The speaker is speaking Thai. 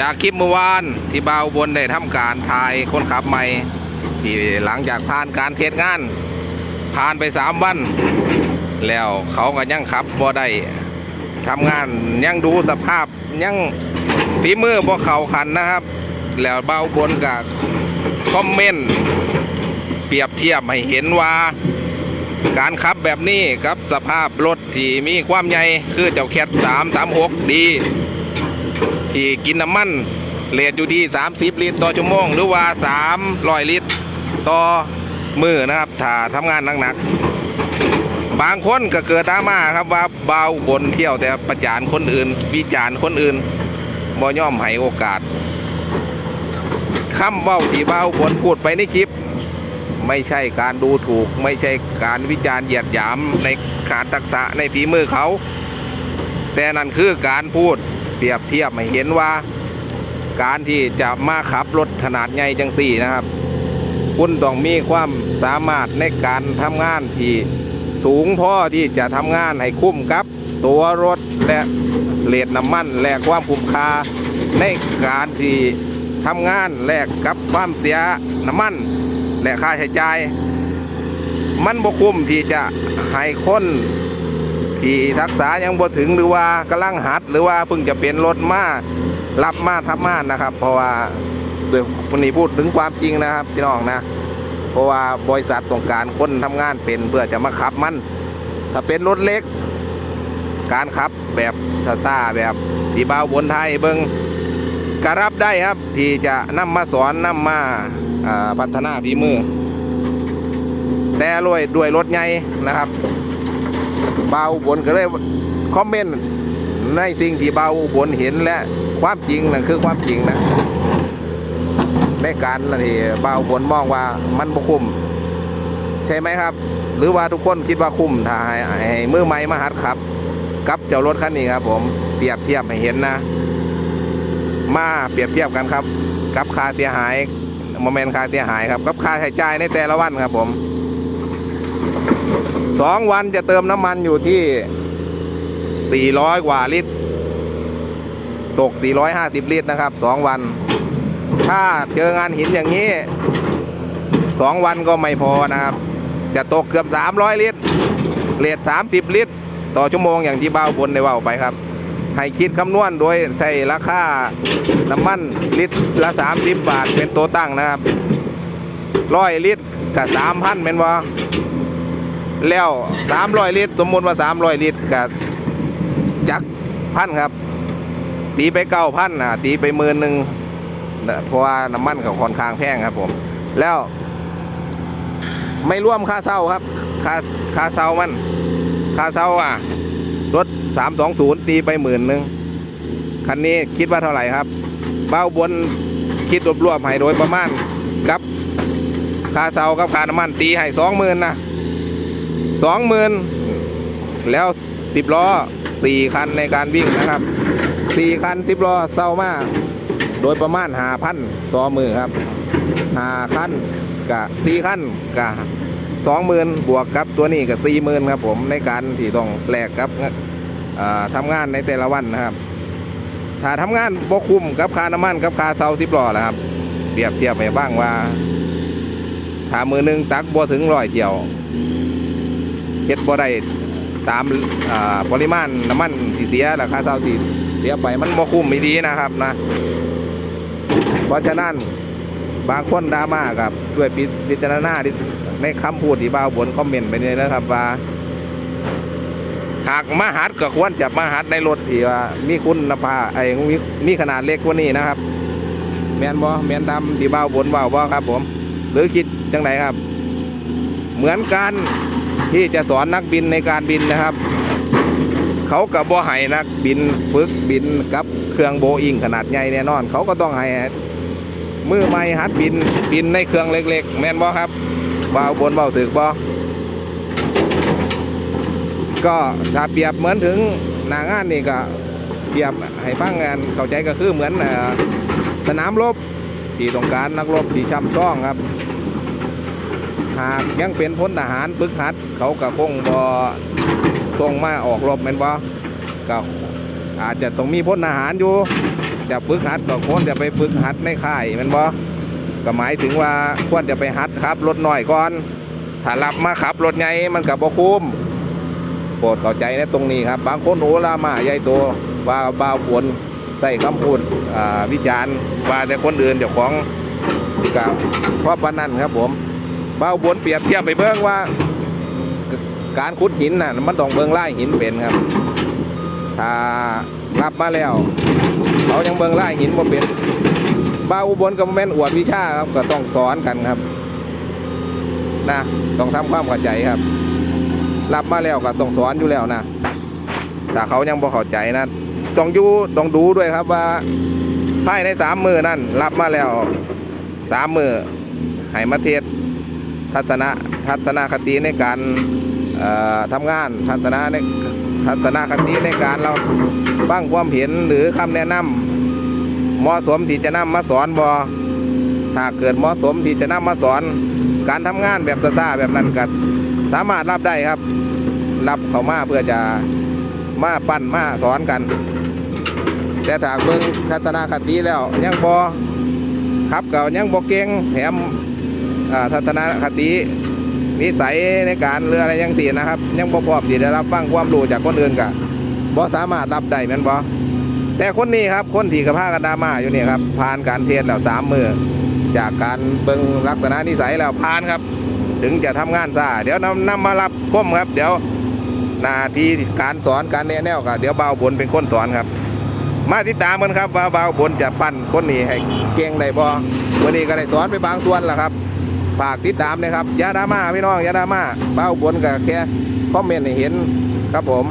จากคลิปเมื่อวานที่บ่าวบนได้ทำการถ่ายคนขับใหม่ที่หลังจากผ่านการเทศงาน ผ่านไปสามวัน แล้วเขาก็ยังขับบ่ได้ทำงานยังดูสภาพยังฝีมือบ่เขาขันนะครับ แล้วเบาบนกับคอมเมนต์เปรียบเทียบให้เห็นว่า การขับแบบนี้กับสภาพรถที่มีความใหญ่คือเจ้าแคทสามสามหกดี ที่กินน้ำมันเลทอยู่ที่ 30 ลิตรต่อชั่วโมง หรือว่า 300 ลิตรต่อมือนะครับ ถ้าทำงานหนักๆ บางคนก็เกิดดราม่าครับว่าเบาบนเที่ยวแต่ประจานคนอื่น วิจารณ์คนอื่นบ่ย่อมให้โอกาสคำเว้าที่เบาบนพูดไปในคลิป ไม่ใช่การดูถูก ไม่ใช่การวิจารณ์เหยียดหยามในการทักษะในฝีมือเขา แต่นั่นคือการพูด รียบเทียบให้เห็นว่า การที่จะมาขับรถขนาดใหญ่จังสี่นะครับ คุณต้องมีความสามารถในการทำงานที่สูงพอที่จะทำงานให้คุ้มกับ ตัวรถและเลทน้ำมันและความคุ้มค่าในการที่ทำงานแลกกับความเสียน้ำมัน และค่าใช้จ่ายมันบ่คุ้มที่จะให้คน ที่ทักษะยังบ่ถึงหรือว่ากำลังหัด หรือว่าเพิ่งจะเป็นรถมารับมาทำมานะครับ เพราะว่าโดยวันนี้พูดถึงความจริงนะครับพี่น้องนะ เพราะว่าบริษัทต้องการคนทำงานเป็นเพื่อจะมาขับมัน ถ้าเป็นรถเล็ก การขับแบบซ่าแบบตีเบาบนไทยเบิงกรับได้ครับ ที่จะนำมาสอนนำมาอ่าพัฒนาฝีมือ แต่ด้วยด้วยรถใหญ่นะครับ เบาบนก็เลยคอมเมนต์ในสิ่งที่เบาบนเห็นและความจริงนั่นคือความจริงนะในการนั่นที่เบาบนมองว่ามันบ่คุ้มใช่ไหมครับ หรือว่าทุกคนคิดว่าคุ้มถ้าให้ให้มือใหม่มาหัดขับ กับเจ้ารถคันนี้ครับ ผมเปรียบเทียบให้เห็นนะ มาเปรียบเทียบกันครับ กับค่าเสียหายโมเมนต์ค่าเสียหายครับ กับค่าใช้จ่ายในแต่ละวันครับผม สองวันจะเติมน้ำมันอยู่ที่ 400 กว่าลิตร ตก 450 ลิตรนะครับสองวัน ถ้าเจองานหินอย่างนี้สองวันก็ไม่พอนะครับ จะตกเกือบ 300 ลิตรเลท30 ลิตร ต่อชั่วโมงอย่างที่เบ้าบนได้ว่าไปครับ ให้คิดคำนวณโดยใช้ราคาน้ำมันลิตรละ 30 บาทเป็นตัวตั้งนะครับร้อยลิตรกับ3,000เป็นว่า แล้วสามร้อยลิตร สมมติว่าสามร้อยลิตรกับจักพันครับ ตีไปเก้าพันอะตีไปหมื่นหนึ่งเพราะว่าน้ำมันกับค่อนข้างแพงครับผม แล้วไม่ร่วมค่าเช่าครับ ค่าค่าเช่ามัน ค่าเช่าอะรถสามสองศูนย์ตีไปหมื่นหนึ่งคันนี้คิดว่าเท่าไหร่ครับ เบ้าบนคิดรวบๆให้โดยประมาณกับค่าเช่ากับค่าน้ำมันตีให้สองหมื่นนะ สองหมื่นแล้วสิบล้อสี่คันในการวิ่งนะครับสี่คันสิบล้อเศร้ามาก โดยประมาณหาพันต่อมือครับหาคันกับสี่คันกับสองหมื่นบวกกับตัวนี้กับสี่หมื่นครับผมในการที่ต้องแลกกับอ่าทำงานในแต่ละวันนะครับ ถ้าทำงานบ่คุ้มกับคาน้ำมันกับคาเสาสิบล้อนะครับเปรียบเทียบไปบ้างว่าถ้ามือหนึ่งตักบ่ถึงร้อยเที่ยว เฮ็ดบ่ได้ตามอ่าปริมาณน้ำมันที่เสียราคาเท่าที่เสียไปมันบ่คุ้มไม่ดีนะครับนะ เพราะฉะนั้นบางคนดราม่ากับช่วยพิจารณาในคำพูดที่บ่าวบนคอมเมนต์ไปเนี่ยนะครับว่าหากมาหัดก็ควรจะมาหัดในรถที่ว่ามีคุณภาพไอ้มีมีขนาดเล็กกว่านี้นะครับ แมนบ่แมนดำที่บ่าวบนบ่าวบ่ครับ ผม หรือคิดจังไหนครับ เหมือนกัน ที่จะสอนนักบินในการบินนะครับ เขากับบ่ให้นักบินฝึกบินกับเครื่องโบอิงขนาดใหญ่แน่นอน เขาก็ต้องให้มือใหม่หัดบินบินในเครื่องเล็ก ๆ แม่นบ่ครับเบาบนเบาถึกบ่ก็ถ้าเปรียบเหมือนถึงหนางานนี่ก็เปรียบให้ฟังงานเข้าใจก็คือเหมือนสนามรบที่ต้องการนักรบที่ช่ำช่องครับ หากยังเป็นพลทหารฝึกหัด เขาก็คงบ่ส่งมาออกรบแม่นบ่ก็อาจจะต้องมีพลทหารอยู่จะฝึกหัดก็ควรจะไปฝึกหัดในค่ายแมันบ่ก็หมายถึงว่าควรจะไปหัดขับรถน้อยก่อนถ้ารับมาขับรถใหญ่มันกับบ่คุ้มโปรดเข้าใจในตรงนี้ครับ บางคนโอลามาใหญ่โตว่าบ้าวปนใส่คำพูดวิจารณ์ว่าแต่คนอื่นเจ้าของนี่ก็เพราะปานนั้นครับผม บ้าวปวนเปรียบเทียบไปเบิ่งว่า การขุดหินน่ะมันต้องเบิ่งไล่หินเป็นครับ ถ้ารับมาแล้วเขายังเบิ่งไล่หินบ่เป็นบ้าอุบลกับแม่นอวดวิชาครับก็ต้องสอนกันครับนะต้องทำความเข้าใจครับ รับมาแล้วก็ต้องสอนอยู่แล้วนะแต่เขายังบ่เข้าใจนะต้องอยู่ต้องดูด้วยครับว่าภายในสามมือนั่นรับมาแล้วสามมือให้มาเทศ ทัศนะทัศนคติในการเอ่อทำงานทัศนะในทัศนคติในการเราฟังความเห็นหรือคำแนะนำเหมาะสมที่จะนำมาสอนบอถ้าเกิดเหมาะสมที่จะนำมาสอน การทำงานแบบซาๆแบบนั้นก็สามารถรับได้ครับ รับเขามาเพื่อจะมาปั้นมาสอนกัน แต่ถ้าเบิ่งทัศนคติแล้วยังบอครับเก็ยังบอเก่งแถม ทัศนคตินิสัยในการเรืออะไรยังตีนะครับ ยังพร้อมที่จะรับฟังความรู้จากคนอื่นก็บ่สามารถรับได้แม่นบ่แต่คนนี้ครับคนที่กระพากันดามาอยู่นี่ครับผ่านการเทศแล้วสามมือจากการเบิ่งลักษณะนิสัยแล้วผ่านครับ ถึงจะทำงานซาเดี๋ยวนำนำมารับก้มครับ เดี๋ยวหนาทีการสอนการแนะแนวครับเดี๋ยวเบาบนเป็นคนสอนครับ มาติดตามกันครับว่าเบาบนจะปั้นคนนี้ให้เก่งได้บ่วันนี้ก็ได้สอนไปบางส่วนแล้วครับ ฝากติดตามนะครับยาดาม่าพี่น้องยาดาม่าเบาบนกับแค่คอมเมนต์ให้เห็นครับผม